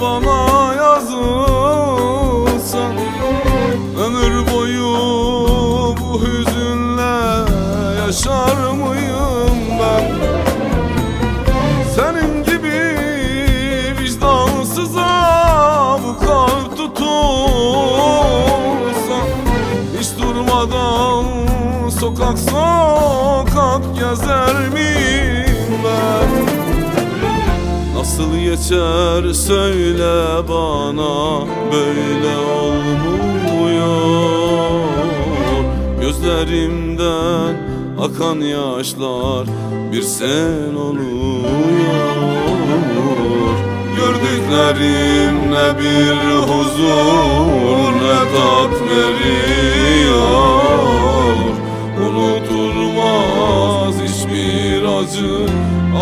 bana yazılsa Ömür boyu bu hüzünle yaşar mıyım ben? Senin gibi vicdansıza avukat tutulsa Hiç durmadan sokak sokak gezer miyim ben? Nasıl geçer söyle bana Böyle olmuyor. Gözlerimden akan yaşlar Bir sen oluyor. Gördüklerim ne bir huzur ne tat veriyor. Unutulmaz hiçbir acı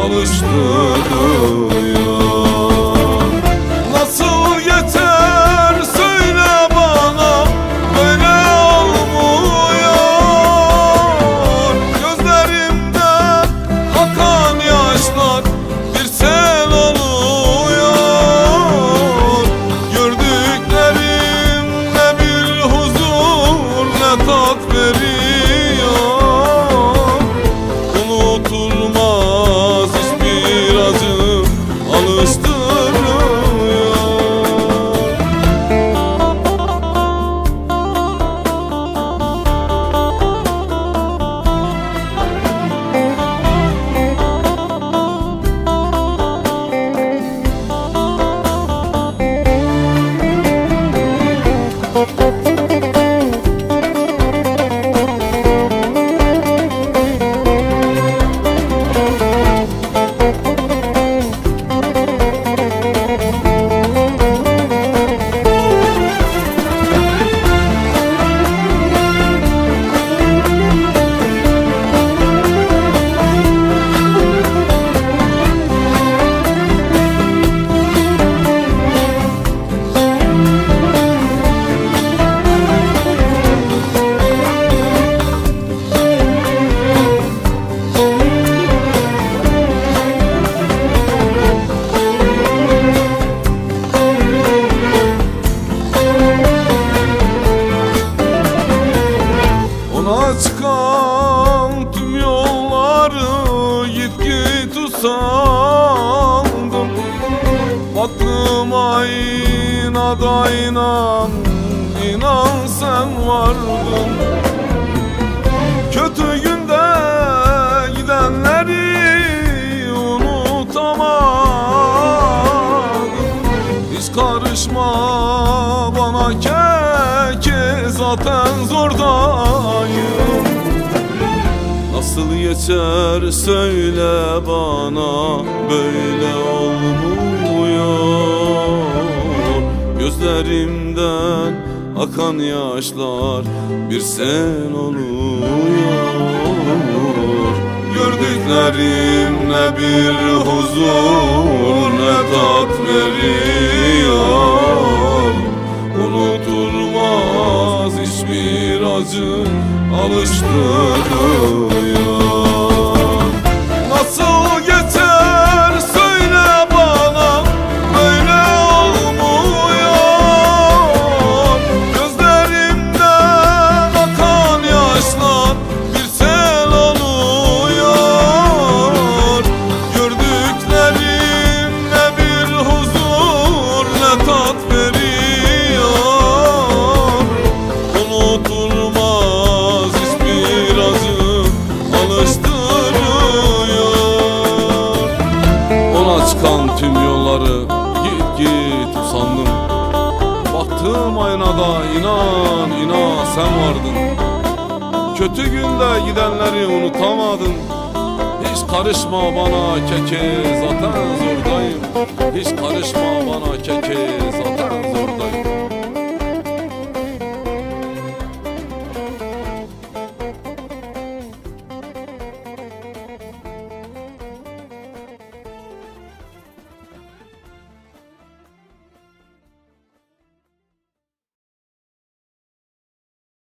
alıştırıyor tat veriyor. Unutulmaz hiçbir acı alıştırıyor yolları git usandım Baktım aynada inan, inan sen vardın. Kötü günde gidenleri unutamadım. Hiç karışma bana keke zaten zordayım Nasıl geçer söyle bana böyle olmuyor. Gözlerimden akan yaşlar bir sen oluyor. Gördüklerim ne bir huzur ne tat veriyor. Unutulmaz hiçbir acı alıştırıyor çıkan tüm yolları git git usandım. Baktığım aynada inan inan sen vardın. Kötü günde gidenleri unutamadın. Hiç karışma bana keke zaten zordayım. Hiç karışma